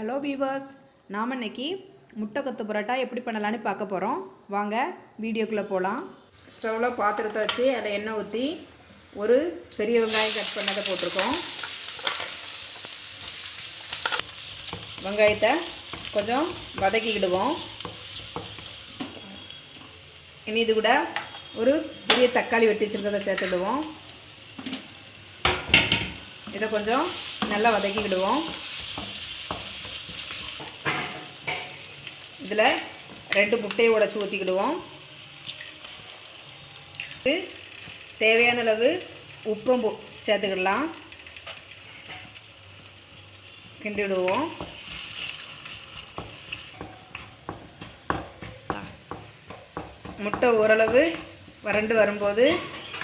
Hello beavers நாம் இன்னைக்கு முட்டை கொத்து பரோட்டா எப்படி பண்ணலான்னு பார்க்க போகிறோம் வாங்க வீடியோக்குள்ளே போகலாம் ஸ்டவ்வில் பாத்திரத்தை வச்சு அதில் எண்ணெய் ஊற்றி ஒரு பெரிய வெங்காயம் கட் பண்ணதை போட்டிருக்கோம். வெங்காயத்தை கொஞ்சம் வதக்கிக்கிடுவோம் இனி இது கூட ஒரு பெரிய தக்காளி வெட்டி வச்சுருக்கதை சேர்த்துடுவோம் இதை கொஞ்சம் நல்லா வதக்கிக்கிடுவோம் இதில் ரெண்டு முட்டையை உடச்சி ஊற்றிக்கிடுவோம் இது தேவையான அளவு உப்பும் சேர்த்துக்கிடலாம். கிண்டிடுவோம். முட்டை ஓரளவு வறண்டு வரும்போது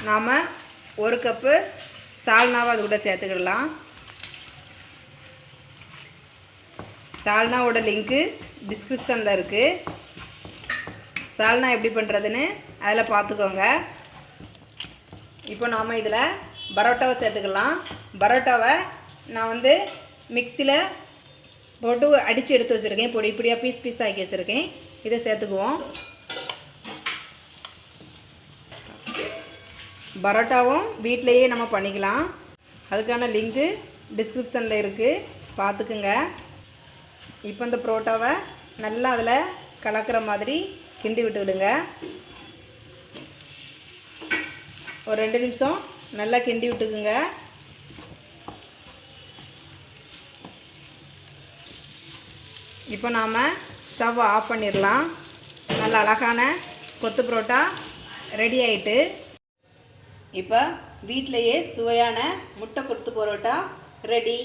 நாம் ஒரு கப்பு சால்னாவை அது கூட சேர்த்துக்கிடலாம். சால்னாவோட லிங்க்கு டிஸ்கிரிப்ஷனில் இருக்குது சால்னா எப்படி பண்ணுறதுன்னு அதில் பார்த்துக்கோங்க இப்போ நாம் இதில் பரோட்டாவை சேர்த்துக்கலாம். பரோட்டாவை நான் வந்து மிக்சியில் போட்டு அடித்து எடுத்து வச்சுருக்கேன். பொடி இப்படியாக பீஸ் பீஸ் ஆக்கி வச்சுருக்கேன். இதை சேர்த்துக்குவோம். பரோட்டாவும் வீட்டிலையே நம்ம பண்ணிக்கலாம். அதுக்கான லிங்க்கு டிஸ்கிரிப்ஷனில் இருக்குது பார்த்துக்குங்க இப்போ இந்த புரோட்டாவை நல்லா அதில் கலக்கிற மாதிரி கிண்டி விட்டுக்கிடுங்க ஒரு ரெண்டு நிமிஷம் நல்லா கிண்டி விட்டுக்குங்க. இப்போ நாம் ஸ்டவ் ஆஃப் பண்ணிடலாம். நல்ல அழகான கொத்து புரோட்டா ரெடி ஆயிட்டு. இப்போ வீட்டிலையே சுவையான முட்டை கொத்து பரோட்டா ரெடி.